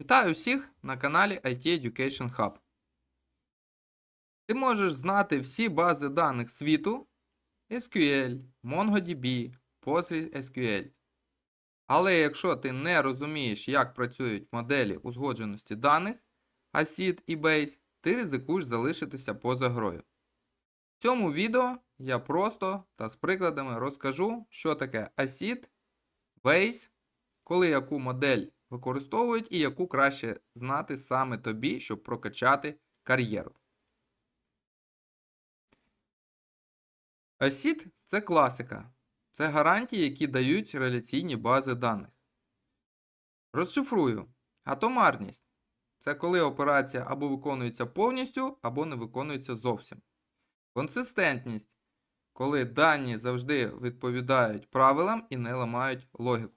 Вітаю всіх на каналі IT Education Hub. Ти можеш знати всі бази даних світу SQL, MongoDB, PostgreSQL. Але якщо ти не розумієш, як працюють моделі узгодженості даних, ACID і Base, ти ризикуєш залишитися поза грою. В цьому відео я просто та з прикладами розкажу, що таке ACID, Base, коли яку модель використовують і яку краще знати саме тобі, щоб прокачати кар'єру. ACID – це класика. Це гарантії, які дають реляційні бази даних. Розшифрую. Атомарність це коли операція або виконується повністю, або не виконується зовсім. Консистентність коли дані завжди відповідають правилам і не ламають логіку.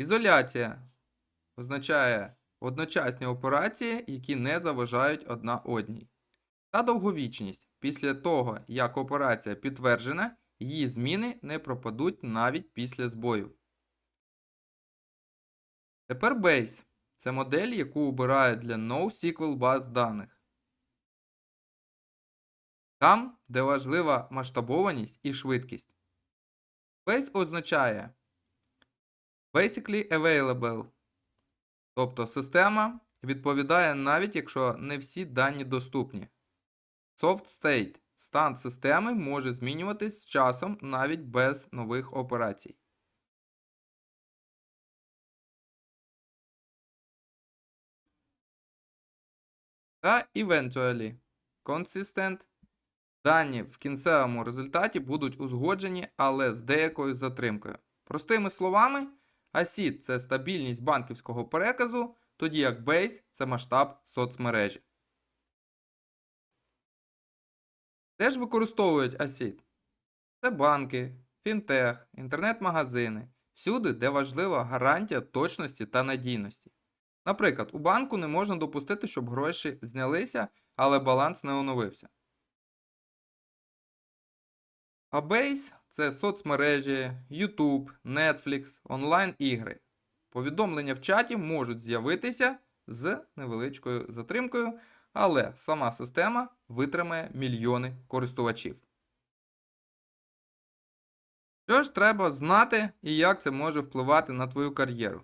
Ізоляція означає одночасні операції, які не заважають одна одній. Та довговічність. Після того, як операція підтверджена, її зміни не пропадуть навіть після збою. Тепер Base це модель, яку обирають для NoSQL баз даних. Там, де важлива масштабованість і швидкість. Base означає Basically available. Тобто система відповідає навіть якщо не всі дані доступні. Soft state стан системи може змінюватись з часом навіть без нових операцій. Та eventually consistent Дані в кінцевому результаті будуть узгоджені, але з деякою затримкою. Простими словами, ACID – це стабільність банківського переказу, тоді як Base – це масштаб соцмережі. Де ж використовують ACID? Це банки, фінтех, інтернет-магазини, всюди, де важлива гарантія точності та надійності. Наприклад, у банку не можна допустити, щоб гроші знялися, але баланс не оновився. А Base – це соцмережі, YouTube, Netflix, онлайн-ігри. Повідомлення в чаті можуть з'явитися з невеличкою затримкою, але сама система витримає мільйони користувачів. Що ж треба знати і як це може впливати на твою кар'єру?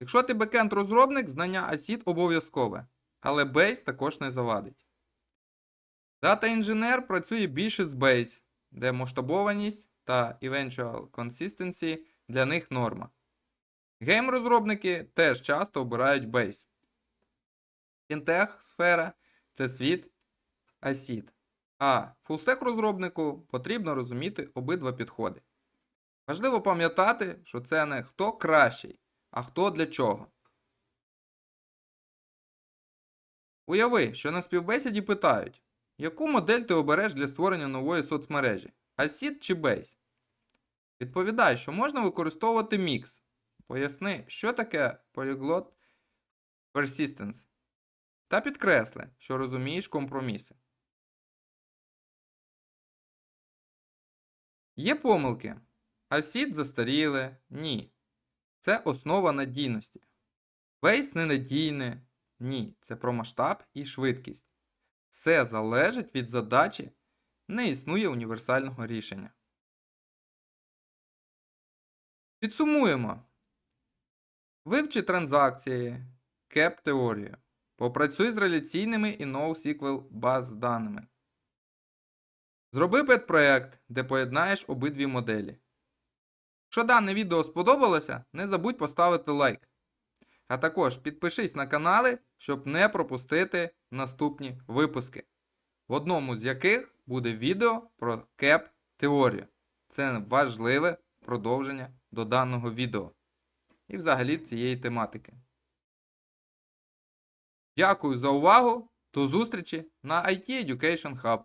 Якщо ти бекенд-розробник, знання ACID обов'язкове, але Base також не завадить. Дата інженер працює більше з Base де масштабованість та eventual consistency для них норма. Гейм-розробники теж часто обирають Base. Фінтех сфера це світ ACID. А фулстек розробнику потрібно розуміти обидва підходи. Важливо пам'ятати, що це не хто кращий, а хто для чого. Уяви, що на співбесіді питають, Яку модель ти обереш для створення нової соцмережі? ACID чи Base? Відповідай, що можна використовувати мікс. Поясни, що таке Polyglot Persistence. Та підкресли, що розумієш компроміси. Є помилки. ACID застаріле? Ні. Це основа надійності. Base ненадійне? Ні. Це про масштаб і швидкість. Все залежить від задачі, не існує універсального рішення. Підсумуємо. Вивчи транзакції, кеп теорію. Попрацюй з реляційними і NoSQL баз даними. Зроби педпроект, де поєднаєш обидві моделі. Якщо дане відео сподобалося, не забудь поставити лайк. А також підпишись на канали, щоб не пропустити наступні випуски, в одному з яких буде відео про кеп теорію. Це важливе продовження до даного відео і взагалі цієї тематики. Дякую за увагу. До зустрічі на IT Education Hub.